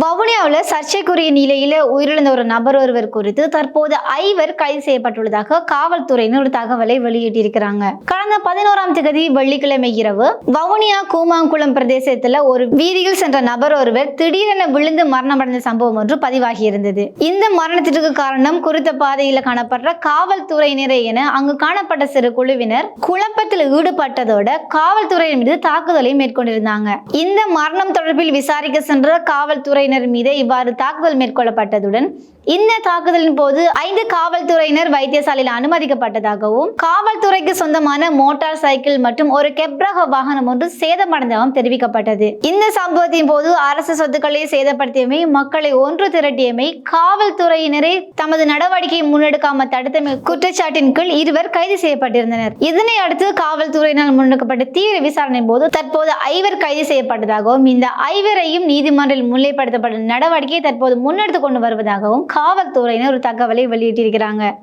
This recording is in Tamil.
வவுனியாவில் சர்ச்சைக்குரிய நிலையில் உயிரிழந்த ஒரு நபர் ஒருவர் குறித்து தற்போது ஐவர் கைது செய்யப்பட்டுள்ளதாக காவல்துறையினர் ஒரு தகவலை வெளியிட்டிருக்கிறாங்க. கடந்த பதினோராம் தேதி வெள்ளிக்கிழமை இரவு வவுனியா கூமாங்குளம் பிரதேசத்தில் ஒரு வீதியில் சென்ற நபர் ஒருவர் திடீரென விழுந்து மரணமடைந்த சம்பவம் ஒன்று பதிவாகி இருந்தது இந்த மரணத்திற்கு காரணம் குறித்த பாதையில் காணப்படுற காவல்துறையினரே என அங்கு காணப்பட்ட சிறு குழுவினர் குழப்பத்தில் ஈடுபட்டதோட காவல்துறையின் மீது தாக்குதலை மேற்கொண்டிருந்தாங்க. இந்த மரணம் தொடர்பில் விசாரிக்க சென்ற காவல்துறை காவல்துறையினர் மீது இவ்வாறு தாக்குதல் மேற்கொள்ளப்பட்டதுடன் இந்த தாக்குதலின் போது ஐந்து காவல்துறையினர் வைத்தியசாலையில் அனுமதிக்கப்பட்டதாகவும் காவல்துறைக்கு சொந்தமான மோட்டார் சைக்கிள் மற்றும் ஒரு கெப்ரக வாகனம் ஒன்று சேதமடைந்ததாகவும் தெரிவிக்கப்பட்டது. இந்த சம்பவத்தின் போது அரசு சொத்துக்களை சேதப்படுத்தியமை மக்களை ஒன்று திரட்டியமை காவல்துறையினரை தமது நடவடிக்கையை முன்னெடுக்காம தடுத்தமை குற்றச்சாட்டின் கீழ் இருவர் கைது செய்யப்பட்டிருந்தனர். இதனை அடுத்து காவல்துறையினால் முன்னெடுக்கப்பட்ட தீவிர விசாரணையின் போது தற்போது ஐவர் கைது செய்யப்பட்டதாகவும் இந்த ஐவரையும் நீதிமன்றில் முன்னிலைப்படுத்தப்பட்ட நடவடிக்கையை தற்போது முன்னெடுத்து கொண்டு வருவதாகவும் காவல்துறையினர் ஒரு தகவலை வெளியிட்டிருக்கிறாங்க.